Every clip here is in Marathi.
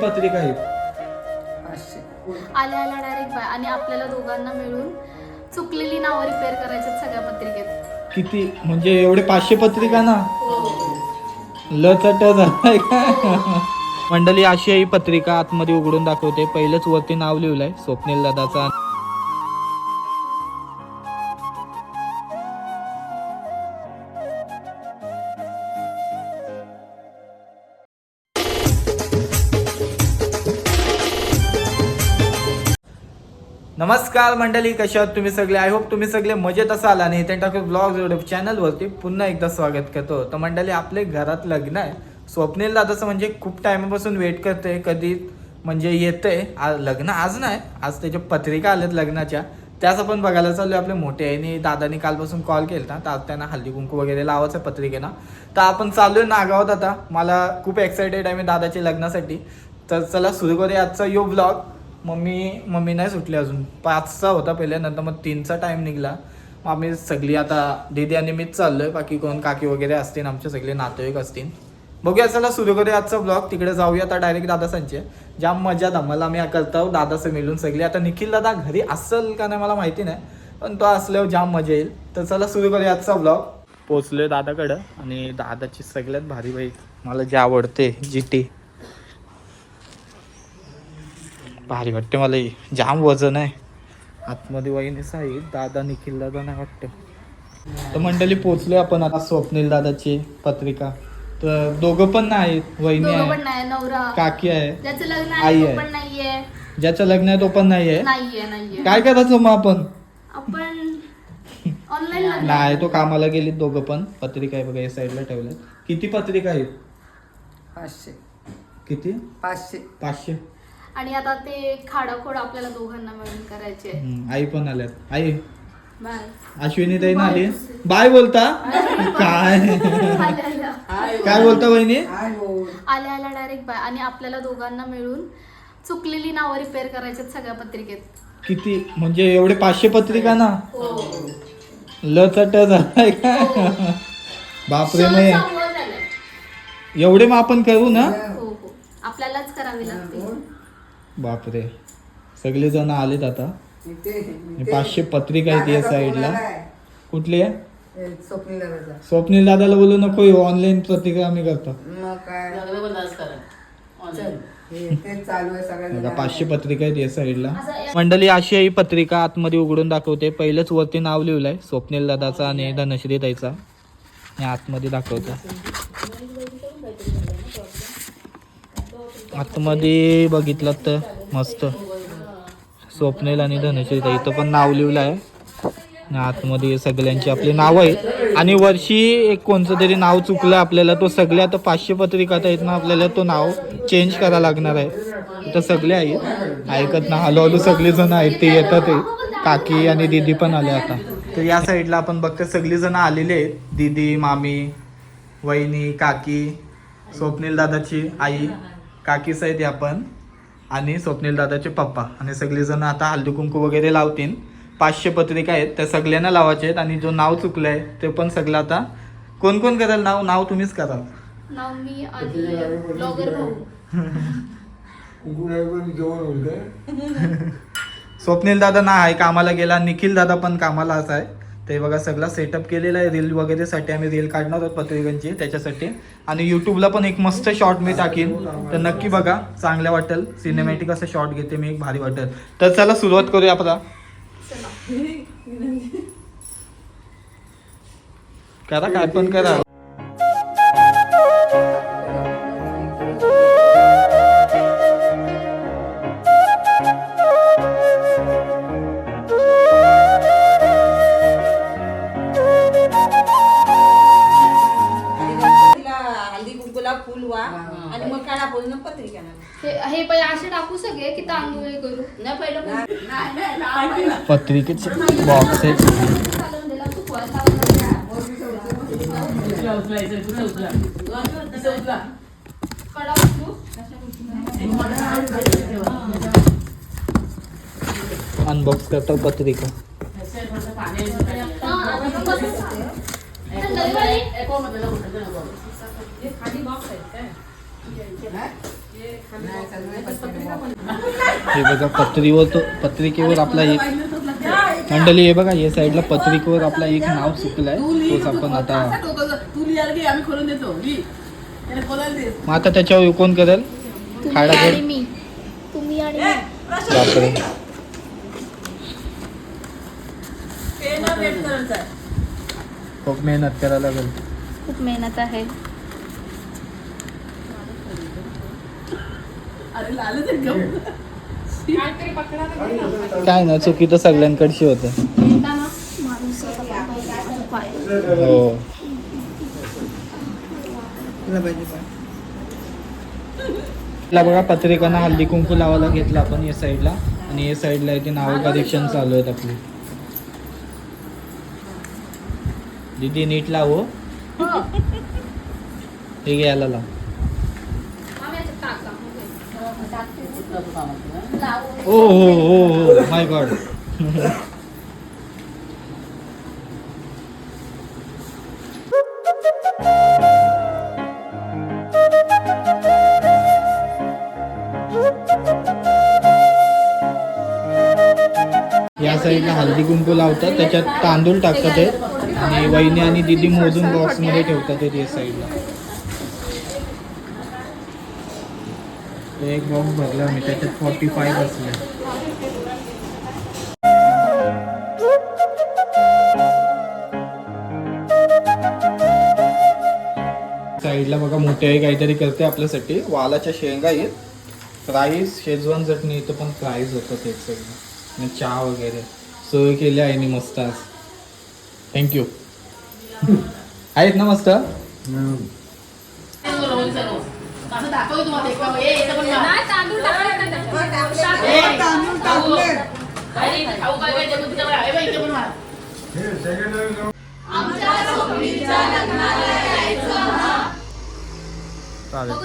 पत्रिका आहेत. आल्या आल्या डायरेक्ट बाय. आणि आपल्याला दोघांना मिळून चुकलेली नावं रिपेअर करायच्यात सगळ्या पत्रिकेत. किती? म्हणजे एवढे पाचशे पत्रिका ना? लचट झालाय. का मंडळी अशी ही पत्रिका. आतमध्ये उघडून दाखवते. पहिलंच वरती नाव लिहिलंय. स्वप्नील दादाचा नमस्कार मंडळी कशा आहात तुम्ही सगळे? आय होप तुम्ही सगळे मजेत असाल आणि त्या टाकू ब्लॉग युट्यूब चॅनलवरती पुन्हा एकदा स्वागत करतो. तर मंडळी आपले घरात लग्न आहे. स्वप्नील दादाचं म्हणजे खूप टायमापासून वेट करते कधी म्हणजे येतंय. आज लग्न आज नाही. आज त्याच्या पत्रिका आल्यात लग्नाच्या. त्याच आपण बघायला चाललो आपले मोठे आईने. दादानी कालपासून कॉल केला तर आज त्यांना हल्दी कुंकू वगैरे लावायचं आहे पत्रिकेनं. तर आपण चालू आहे नागावत आता. मला खूप एक्सायटेड आहे मी दादाच्या लग्नासाठी. तर चला सुरू करूया आजचा यो ब्लॉग मम्मी मम्मी नाही सुटली अजून. पाचचा होता पहिले नंतर मग तीनचा टाईम निघला. मग आम्ही सगळी आता दीदी आणि मीच चाललोय. बाकी कोण काकी वगैरे असतील आमचे सगळे नातेवाईक असतील. बघूया चला सुरू करूया आजचा ब्लॉग तिकडे जाऊया आता डायरेक्ट दादासांचे. जाम मजा धमाल आम्ही करतो दादाचं मिळून सगळे. आता निखिल दादा घरी असेल का नाही मला माहिती नाही पण तो असल्यावर जाम मजा येईल. तर चला सुरू करूया आजचा ब्लॉग पोचलोय दादाकडं आणि दादाची सगळ्यात भारी बाई मला जे आवडते जी टी. भारी वाटते मला. जाम वजन आहे. आतमध्ये वहिनी साई दादा निखिल दादा नाही वाटतं. तर मंडळी पोचले आपण आता स्वप्नील दादाची पत्रिका. तर दोघं पण नाही आहेत वहिनी आहे. काकी आहे. ज्याचं लग्न आई आहे. ज्याचं लग्न आहे तो पण नाही आहे नाहीये नाहीये. काय करायचं मग आपण? नाही तो कामाला गेली दोघं पण. पत्रिका आहे बघा या साईडला ठेवल्या किती पत्रिका आहेत? पाचशे. किती? पाचशे. पाचशे. आणि आता ते खाडाखोड आपल्याला दोघांना मिळून करायचे. हम्म, आई पण आल्यात. आई. बाय. अश्विनी ताई आली. बाय बोलता. काय? काय बोलता बोल. आल्या आल्या डायरेक्ट बाय. आणि आपल्याला दोघांना मिळून चुकलेली नावं रिपेअर करायच्यात सगळ्या पत्रिकेत. किती? म्हणजे एवढे पाचशे पत्रिका ना? हो. लचट झालाय. का बापरे सहज नाही झालाय. एवढे मग आपण करू ना? हो हो. आपल्यालाच करावी लागते. बापरे. सगळे जण आलेत आता. पाचशे पत्रिका आहेत या साईडला. कुठली आहे? स्वप्नील दादाला बोलू नको ऑनलाईन पत्रिका आम्ही करतो. मग काय? चल. तेच चालू आहे बघा सगळ्यांना पाचशे पत्रिका आहेत या साईडला. मंडळी अशी ही पत्रिका आतमध्ये उघडून दाखवते. पहिलंच वरती नाव लिहिलंय स्वप्नील दादाचा आणि धनश्री ताईचा. आतमध्ये दाखवतो. आतमध्ये बघितलं तर मस्त. स्वप्नील आणि धनश्रीता इथं पण नाव लिहिलं आहे. आतमध्ये सगळ्यांची आपली नावं आहेत. आणि वर्षी एक कोणतं तरी नाव चुकलं आपल्याला तो सगळे आता पाचशे पत्रिकात आहेत ना आपल्याला तो नाव चेंज करावं लागणार आहे. इथं सगळे आहेत. ऐकत ना हळूहळू सगळे जण आहेत ते येतात आहे. काकी आणि दीदी पण आले आता. तर या साईडला आपण बघतो सगळी जण आलेले आहेत. दीदी मामी वहिनी काकी स्वप्नील दादाची आई. काकीच आहेत या पण आणि स्वप्नील दादाचे पप्पा. आणि सगळे जण आता हळदी कुंकू वगैरे लावतील. पाचशे पत्रिका आहेत त्या सगळ्यांना लावायचे आहेत आणि जो नाव चुकलं आहे ते पण सगळं आता कोण कोण कराल? नाव नाव तुम्हीच कराल. नाव मी आणि ब्लॉगर भाऊ. स्वप्नील दादा ना आहे कामाला गेला. निखिल दादा पण कामाला असा आहे. ते बघा सगळा सेटअप केलेला आहे. रील वगैरेसाठी आम्ही रील काढणार आहोत पत्रिकांची त्याच्यासाठी. आणि यूट्यूबला पण एक मस्त शॉर्ट मी टाकीन. तर नक्की बघा चांगलं वाटेल. सिनेमॅटिक असं शॉर्ट घेते मी एक भारी वाटेल. तर चला सुरुवात करूया आपला. करा काय पण करा. हे हे पहिले असे टाकू सगळे की तांदूळ हे करू नाही पहिलं पत्रिकेचे बॉक्स आहेत चालवून दिला तू पोहायला लावला. कडा उचलू. अनबॉक्स करतो पत्रिका हा, आता बस. हे बघा पत्रीवर तो पत्रिकेवर आपला एक मंडळी हे बघा या साईडला पत्रिकेवर आपला एक नाव चुकलाय तोच आपण आता मग आता त्याच्यावर कोण करेल? खायला बापरे आहे. खूप मेहनत करायला लागेल. खूप मेहनत आहे. अरे गप. काय ना चुकी तर सगळ्यांकडची होतं. हो ला बघा पत्रिकांना हल्दी कुंकू लावायला घेतलं आपण या साईडला आणि या साईडला इथे नाव करेक्शन चालू आहेत आपली दीदी नीट लाव हो. हो. हे घ्यायला लाव मामी याच्यात टाका. टाकते. कुठलं तू कामाचं, हं? लावू. ओ हो हो हो माय गॉड या साईडला हल्दी कुंकू लावतात त्याच्यात तांदूळ टाकतात आणि वहिनी आणि दिदी मोजून बॉक्समध्ये ठेवतात ते या साईडला. एक बॉक्स भरला मी त्याच्यात फॉर्टी फाय बसले. साईडला बघा मोठे आहे काहीतरी करते आपल्यासाठी. वालाच्या शेंगा आहेत. राईस शेजवान चटणी इथं पण फ्राईज होतं ते सगळं. आणि चहा वगैरे. सोय केली आहे मी मस्त आज. थँक्यू आहेत ना मस्त? असं दाखव तुम्हाला एक ए, इथं पण मार. नाही, तांदूळ टाकायला त्याच्यात. ए, अरे, इथं खाऊ काय काय देतो तुझ्याकडे आहे बा, इथं पण मार.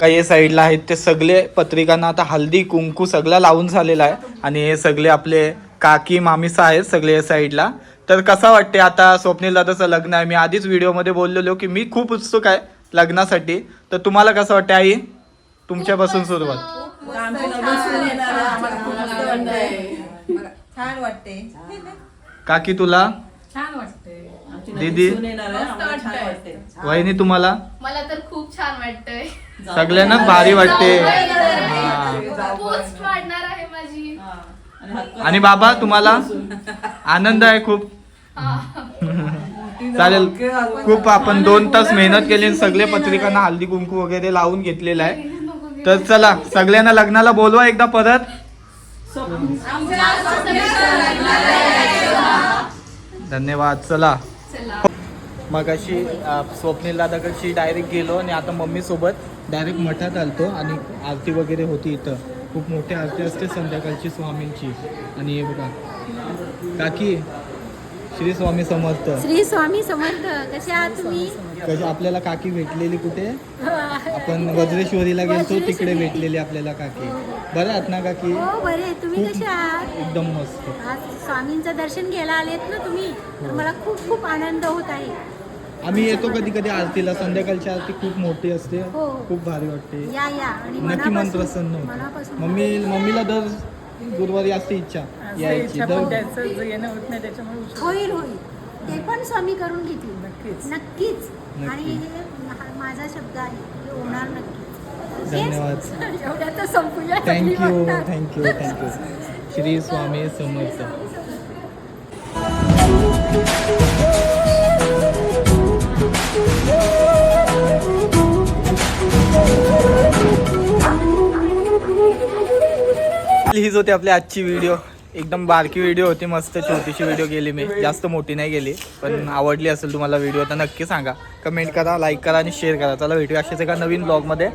काही साईडला आहेत ते सगळे पत्रिकांना आता हल्दी कुंकू सगळं लावून झालेला आहे. आणि हे सगळे आपले काकी मामीसा आहेत सगळे या साईडला. तर कसा वाटते आता स्वप्नील दादाचं लग्न आहे? मी आधीच व्हिडिओमध्ये बोललेलो की मी खूप उत्सुक आहे लग्नासाठी. तर तुम्हाला कसं वाटते आई? तुमच्यापासून सुरुवात. आमचे नवीन सून येणार आहे, आम्हाला खूप मस्त वाटतंय. छान वाटते. काकी तुला? छान आमची दीदी? नवीन सून येणार आहे, आम्हाला छान वाटतंय. वहिनी तुम्हाला? मला तर खूप छान वाटतंय. सगळ्यांना भारी वाटते. जाऊ हा. पोस्ट वाढणार आहे माझी. हा. आणि हक्क- आणि बाबा तुम्हाला? आनंद आहे खूप. हा. चालेल. खूप आपण दोन तास मेहनत केली आणि सगळे पत्रिकांना हल्दी कुंकू वगैरे लावून घेतलेलं आहे. तर चला सगळ्यांना लग्नाला बोलवा एकदा परत. धन्यवाद चला. मग अशी स्वप्नील दादाकडची डायरेक्ट गेलो आणि आता मम्मी सोबत डायरेक्ट मठात आलतो आणि आरती वगैरे होती इथं. खूप मोठी आरती असते संध्याकाळची स्वामींची. आणि हे बघा. काकी श्री स्वामी समर्थ. श्री स्वामी समर्थ. कसे आहात तुम्ही? कशी आपल्याला काकी भेटलेली कुठे? आपण वज्रेश्वरीला गेलतो तिकडे भेटलेली आपल्याला काकी. बरं आहात ना काकी? हो बरे. तुम्ही कसे आहात? एकदम मस्त. आज स्वामींचं दर्शन घ्यायला आलेत ना तुम्ही? तर मला खूप खूप आनंद होत आहे. आम्ही येतो कधी कधी आरतीला. संध्याकाळची आरती खूप मोठी असते. हो. खूप भारी वाटते. या या. आणि नक्की मन प्रसन्न होतं. मम्मी मम्मीला दर गुरुवारी असते इच्छा यायची. दर होईल होईल. ते पण स्वामी करून घेतील. नक्कीच. नक्कीच. नक्की. आणि हे हा माझा शब्द आहे हे होणार नक्कीच? धन्यवाद. एवढ्यात संपूया thank you thank you thank you Shri Swami Samarth. हीच होती आपली आजची व्हिडिओ एकदम बारकी व्हिडिओ होती मस्त छोटीशी व्हिडिओ गेली मी. जास्त मोठी नाही गेली पण आवडली असेल तुम्हाला व्हिडिओ तर नक्की सांगा. कमेंट करा लाईक करा आणि शेअर करा. चला भेटूया अशाच एका नवीन ब्लॉगमध्ये